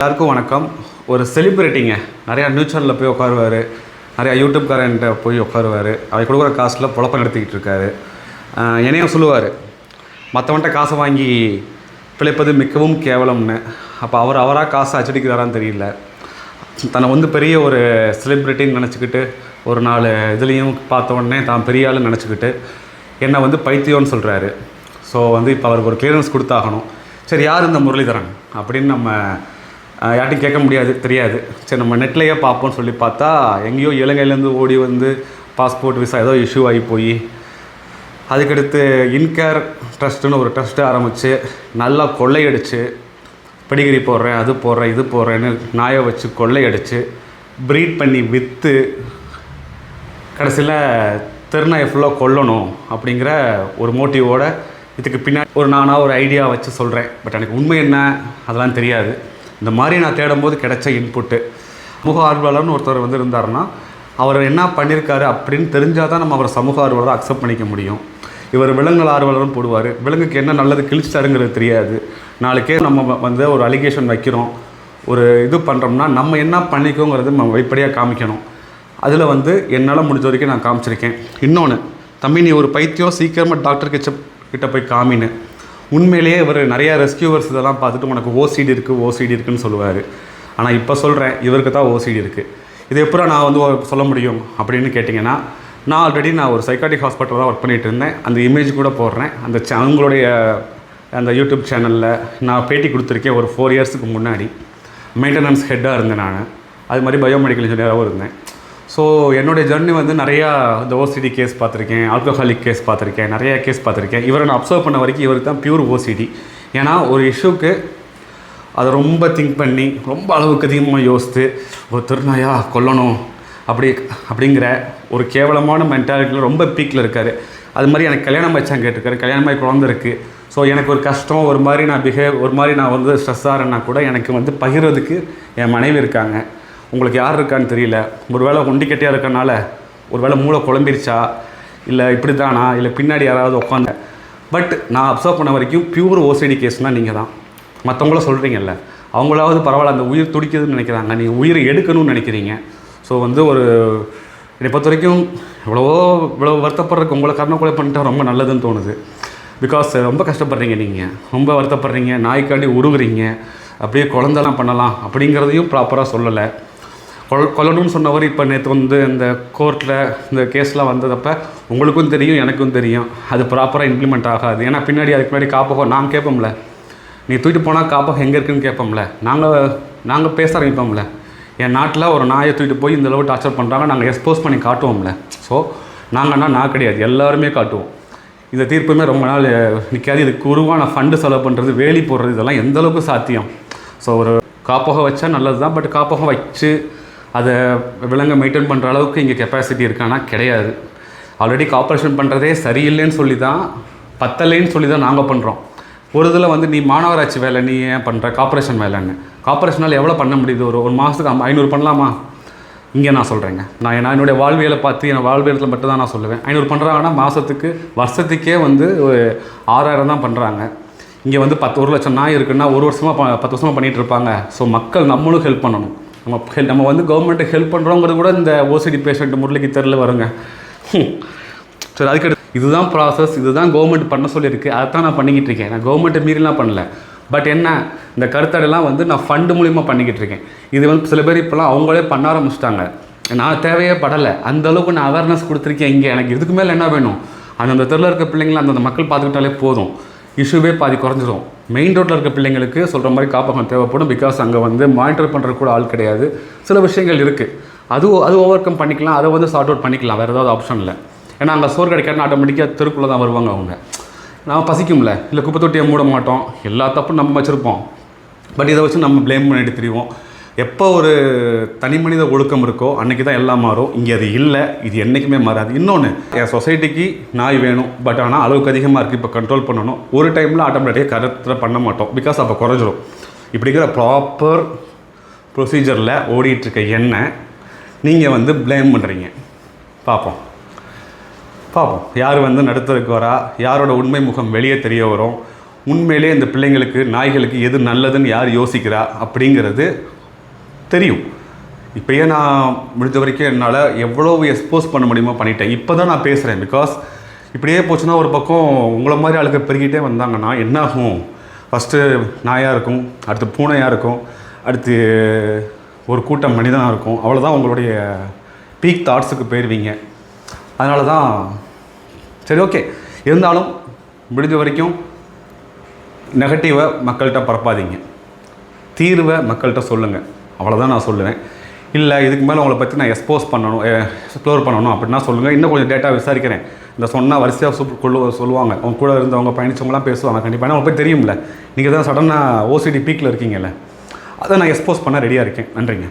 எல்லாருக்கும் வணக்கம். ஒரு செலிப்ரிட்டிங்க நிறையா நியூஸ் சேனலில் போய் உட்காருவார். நிறையா யூடியூப்காரன்ட்ட போய் உட்காருவார். அவர் கொடுக்குற காசில் புழப்பம் நடத்திக்கிட்டு இருக்காரு. என்னையும் சொல்லுவார் மற்றவன்ட்ட காசை வாங்கி பிழைப்பது மிகவும் கேவலம்னு. அப்போ அவர் அவராக காசை அச்சடிக்கிறாரான்னு தெரியல. தன்னை வந்து பெரிய ஒரு செலிப்ரிட்டின்னு நினச்சிக்கிட்டு ஒரு நாலு இதுலேயும் பார்த்த உடனே தான் பெரிய ஆளுன்னு நினச்சிக்கிட்டு என்னை வந்து பைத்தியம்னு சொல்கிறாரு ஸோ வந்து இப்போ அவருக்கு ஒரு கிளியரன்ஸ் கொடுத்தாகணும். சரி யார் இந்த முரளிதரன்? அப்படின்னு நம்ம யார்ட்டையும் கேட்க முடியாது தெரியாது. சரி நம்ம நெட்லேயே பார்ப்போம்னு சொல்லி பார்த்தா எங்கேயோ இலங்கையிலேருந்து ஓடி வந்து பாஸ்போர்ட் விசா ஏதோ இஷ்யூ ஆகி போய் அதுக்கடுத்து இன்கேர் ட்ரஸ்ட்டுன்னு ஒரு ட்ரஸ்ட்டு ஆரம்பித்து நல்லா கொள்ளையடிச்சு. பெடிகிரி போடுறேன் அது போடுறேன் இது போடுறேன்னு நாயை வச்சு கொள்ளையடிச்சு ப்ரீட் பண்ணி விற்று கடைசியில் திருநாயை ஃபுல்லாக கொல்லணும் அப்படிங்கிற ஒரு மோட்டிவோட இதுக்கு பின்னாடி ஒரு நானாக ஒரு ஐடியா வச்சு சொல்கிறேன் பட் எனக்கு உண்மை என்ன அதெல்லாம் தெரியாது. இந்த மாதிரி நான் தேடும்போது கிடைச்ச இன்புட்டு சமூக ஆர்வலர்னு ஒருத்தர் வந்து இருந்தாருன்னா அவர் என்ன பண்ணியிருக்காரு அப்படின்னு தெரிஞ்சால் தான் நம்ம அவரை சமூக ஆர்வலராக அக்செப்ட் பண்ணிக்க முடியும். இவர் விலங்குகள் ஆர்வலரும் போடுவார். விலங்குக்கு என்ன நல்லது கிழிச்சிட்டாருங்கிறது தெரியாது. நாளைக்கே நம்ம வந்து ஒரு அலிகேஷன் வைக்கிறோம். ஒரு இது பண்ணுறோம்னா நம்ம என்ன பண்ணிக்கோங்கிறது நம்ம வெளிப்படையாக காமிக்கணும். அதில் வந்து என்னால் முடிஞ்ச வரைக்கும் நான் காமிச்சிருக்கேன். இன்னொன்று தம்பி நீ ஒரு பைத்தியம் சீக்கிரமாக டாக்டர் கிட்ட போய் காமின்னு. உண்மையிலேயே இவர் நிறையா ரெஸ்கியூவர்ஸ் இதெல்லாம் பார்த்துட்டு உனக்கு ஓசிடி இருக்குது ஓசிடி இருக்குன்னு சொல்லுவார். ஆனால் இப்போ சொல்கிறேன் இவருக்கு தான் ஓசிடி இருக்குது இது எப்போ நான் வந்து சொல்ல முடியும் அப்படின்னு கேட்டிங்கன்னா நான் ஆல்ரெடி நான் ஒரு சைக்காட்டிக் ஹாஸ்பிட்டலில் தான் ஒர்க் பண்ணிகிட்டு இருந்தேன். அந்த இமேஜ் கூட போடுறேன். அந்த சே அவங்களுடைய அந்த யூடியூப் சேனலில் நான் பேட்டி கொடுத்துருக்கேன் ஒரு ஃபோர் இயர்ஸுக்கு முன்னாடி. மெயின்டெனன்ஸ் ஹெட்டாக இருந்தேன் நான். அது மாதிரி பயோமெடிக்கல் இன்ஜினியராகவும் இருந்தேன். ஸோ என்னுடைய ஜர்னி வந்து நிறையா இந்த ஓசிடி கேஸ் பார்த்துருக்கேன் ஆல்கஹாலிக் கேஸ் பார்த்துருக்கேன் நிறையா கேஸ் பார்த்துருக்கேன். இவரை நான் அப்சர்வ் பண்ண வரைக்கும் இவருக்கு தான் பியூர் ஓசிடி ஏன்னா ஒரு இஷ்யூக்கு அதை ரொம்ப திங்க் பண்ணி ரொம்ப அளவுக்கு அதிகமாக யோசித்து ஒரு திருநாயா கொல்லணும். அப்படி அப்படிங்கிற ஒரு கேவலமான மென்டாலிட்டியில் ரொம்ப பீக்கில் இருக்கார். அது மாதிரி எனக்கு கல்யாணம் வச்சாங்க கேட்டிருக்காரு. கல்யாணமாகி குழந்தை இருக்குது ஸோ எனக்கு ஒரு கஷ்டம் ஒரு மாதிரி நான் பிஹேவ் ஒரு மாதிரி நான் வந்து ஸ்ட்ரெஸ்ஸாக இருந்தால் கூட எனக்கு வந்து பகிர்றதுக்கு என் மனைவி இருக்காங்க. உங்களுக்கு யார் இருக்கான்னு தெரியல. ஒரு வேளை ஒண்டிக்கட்டியாக இருக்கனால ஒரு வேளை மூளை குழம்பிருச்சா இல்லை இப்படி தானா இல்லை பின்னாடி யாராவது உட்காந்து பட் நான் அப்சர்வ் பண்ண வரைக்கும் பியூர் ஓசிடி கேஸ்னால் நீங்கள் தான் மற்றவங்கள சொல்கிறீங்கல்ல அவங்களாவது பரவாயில்ல அந்த உயிர் துடிக்குதுன்னு நினைக்கிறாங்க. நீங்கள் உயிரை எடுக்கணும்னு நினைக்கிறீங்க. ஸோ வந்து ஒரு என்னை பொறுத்த வரைக்கும் இவ்வளவோ இவ்வளோ வருத்தப்படுறதுக்கு உங்களை கருணை பண்ணிட்டா ரொம்ப நல்லதுன்னு தோணுது. பிகாஸ் ரொம்ப கஷ்டப்படுறீங்க நீங்கள் ரொம்ப வருத்தப்படுறீங்க. நாய்க்காண்டி உருகுறீங்க. அப்படியே குழந்தெல்லாம் பண்ணலாம் அப்படிங்கிறதையும் ப்ராப்பராக சொல்லலை. கொல் கொல்லணும்னு சொன்னவர் இப்போ நேற்று வந்து இந்த கோர்ட்டில் இந்த கேஸ்லாம் வந்ததப்ப உங்களுக்கும் தெரியும் எனக்கும் தெரியும். அது ப்ராப்பராக இம்ப்ளிமெண்ட் ஆகாது. ஏன்னா பின்னாடி அதுக்கு முன்னாடி காப்பகம் நான் கேட்போம்ல நீ தூக்கிட்டு போனால் காப்பகம் எங்கே இருக்குன்னு கேட்போம்ல நாங்கள் நாங்கள் பேச ஆரம்பிப்போம்ல. என் நாட்டில் ஒரு நாயை தூக்கிட்டு போய் இந்தளவு டார்ச்சர் பண்ணுறாங்க நாங்கள் எக்ஸ்போஸ் பண்ணி காட்டுவோம்ல. ஸோ நாங்கள்னா நான் கிடையாது. எல்லாருமே காட்டுவோம். இந்த தீர்ப்புமே ரொம்ப நாள் நிற்காது இதுக்கு உருவான ஃபண்டு செலவு பண்ணுறது வேலி போடுறது இதெல்லாம் எந்தளவுக்கு சாத்தியம்? ஸோ ஒரு காப்பகம் வச்சா நல்லது தான் பட் காப்பகம் வச்சு அதை விலங்கை மெயின்டைன் பண்ணுற அளவுக்கு இங்கே கெப்பாசிட்டி இருக்கானா? கிடையாது. ஆல்ரெடி கார்ப்பரேஷன் பண்ணுறதே சரியில்லைன்னு சொல்லி தான் பத்தலைன்னு சொல்லி தான் நாங்கள் பண்ணுறோம் ஒரு இதில் வந்து நீ மாநகராட்சி வேலை நீ ஏன் பண்ணுற காப்பரேஷன் வேலைன்னு? கார்ப்பரேஷனால் எவ்வளோ பண்ண முடியுது? ஒரு ஒரு மாதத்துக்கு ஐநூறு பண்ணலாமா? இங்கே நான் சொல்கிறேங்க நான் நான் என்னுடைய வாழ்வியலை பார்த்து என் வாழ்வியலத்தில் மட்டும் தான் நான் சொல்லுவேன். ஐநூறு பண்ணுறாங்கன்னா மாதத்துக்கு வருஷத்துக்கே வந்து ஒரு ஆறாயிரம் தான் பண்ணுறாங்க இங்கே வந்து பத்து ஒரு லட்சம் நாய் இருக்குன்னா ஒரு வருஷமாக ப பத்து வருஷமாக பண்ணிகிட்டு இருப்பாங்க. ஸோ மக்கள் நம்மளும் ஹெல்ப் பண்ணணும். நம்ம ஹெல் நம்ம வந்து கவர்மெண்ட்டை ஹெல்ப் பண்ணுறோங்கிறது கூட இந்த ஓசிடி பேஷண்ட் முரளிக்கு தெரில வருங்க. சரி அதுக்கு இதுதான் ப்ராசஸ் இதுதான் கவர்மெண்ட் பண்ண சொல்லியிருக்கு. அதை தான் நான் பண்ணிக்கிட்டு இருக்கேன். நான் கவர்மெண்ட்டை மீறிலாம் பண்ணல. பட் என்ன? இந்த கருத்தடைலாம் வந்து நான் ஃபண்டு மூலிமா பண்ணிக்கிட்டு இருக்கேன். இது வந்து சில பேர் இப்போலாம் அவங்களே பண்ண ஆரம்பிச்சிட்டாங்க. நான் தேவையே படலை. அந்த அளவுக்கு நான் அவேர்னஸ் கொடுத்துருக்கேன் இங்கே. எனக்கு இதுக்கு மேலே என்ன வேணும்? அந்தந்த தெருவில் இருக்க பிள்ளைங்களை அந்தந்த மக்கள் பார்த்துக்கிட்டாலே போதும். இஷ்யூவே பாதி குறைஞ்சிரும். மெயின் ரோட்டில் இருக்க பிள்ளைங்களுக்கு சொல்கிற மாதிரி காப்பகம் தேவைப்படும் பிகாஸ் அங்கே வந்து மானிட்டர் பண்ணுற கூட ஆள் கிடையாது. சில விஷயங்கள் இருக்குது அது அது ஓவர் கம் பண்ணிக்கலாம். அதை வந்து சார்ட் அவுட் பண்ணிக்கலாம். வேறு ஏதாவது ஆப்ஷன் இல்லை. ஏன்னா அங்கே சோறு கிடைக்காதுன்னு ஆட்டோமேட்டிக்காக தெருக்குள்ளே தான் வருவாங்க அவங்க. நாம் பசிக்கும்ல. இல்லை குப்பை தொட்டியை மூட மாட்டோம். எல்லா தப்பும் நம்ம வச்சுருப்போம். பட் இதை வச்சு நம்ம ப்ளேம் பண்ணிட்டு திரிவோம். எப்போ ஒரு தனி மனித ஒழுக்கம் இருக்கோ அன்றைக்கி தான் எல்லாம் மாறும். இங்கே அது இல்லை இது என்றைக்குமே மாறாது. இன்னொன்று என் சொசைட்டிக்கு நாய் வேணும் பட் ஆனால் அளவுக்கு அதிகமாக இருக்குது இப்போ கண்ட்ரோல் பண்ணணும். ஒரு டைமில் ஆட்டோமேட்டிக்காக கருத்தில் பண்ண மாட்டோம் பிகாஸ் அப்போ குறைஞ்சிரும். இப்படிங்கிற ப்ராப்பர் ப்ரொசீஜரில் ஓடிட்டுருக்க எண்ணெய் நீங்கள் வந்து ப்ளேம் பண்ணுறீங்க பார்ப்போம். பார்ப்போம். யார் வந்து நடுத்தருக்கு வரா யாரோட உண்மை முகம் வெளியே தெரிய வரும்? உண்மையிலே இந்த பிள்ளைங்களுக்கு நாய்களுக்கு எது நல்லதுன்னு யார் யோசிக்கிறா? அப்படிங்கிறது தெரியும். இப்போயே நான் முடிஞ்ச வரைக்கும் என்னால் எவ்வளோ எக்ஸ்போஸ் பண்ண முடியுமோ பண்ணிட்டேன். இப்போ தான் நான் பேசுகிறேன் பிகாஸ் இப்படியே போச்சுன்னா ஒரு பக்கம் உங்களை மாதிரி ஆளுக்கு பெருகிட்டே வந்தாங்கன்னா என்ன ஆகும் ஃபஸ்ட்டு நாயாக இருக்கும் அடுத்து பூனையாக இருக்கும் அடுத்து ஒரு கூட்டம் மனிதனாக இருக்கும். அவ்வளோதான் உங்களுடைய பீக் தாட்ஸுக்கு போயிடுவீங்க அதனால தான் சரி ஓகே இருந்தாலும் முடிஞ்ச வரைக்கும் நெகட்டிவை மக்கள்கிட்ட பரப்பாதீங்க. தீர்வை மக்கள்கிட்ட சொல்லுங்கள் அவ்வளோதான் நான் சொல்லுவேன். இல்லை இதுக்கு மேலே உங்களை பற்றி நான் எக்ஸ்போஸ் பண்ணணும் எக்ஸ்ப்ளோர் பண்ணணும் அப்படின்னா சொல்லுங்கள் இன்னும் கொஞ்சம் டேட்டா விசாரிக்கிறேன். இந்த சொன்னால் வரிசையாக சூப் கொள்ளு சொல்லுவாங்க. அவங்க கூட இருந்தவங்க பயணிச்சவங்களாம் பேசுவாங்க. கண்டிப்பாக ஏன்னா உங்களுக்கு போய் தெரியும்ல. நீங்கள் தான் சடனாக ஓசிடி பீக்கில் இருக்கீங்கல்ல. அதை நான் எக்ஸ்போஸ் பண்ண ரெடியாக இருக்கேன். நன்றிங்க.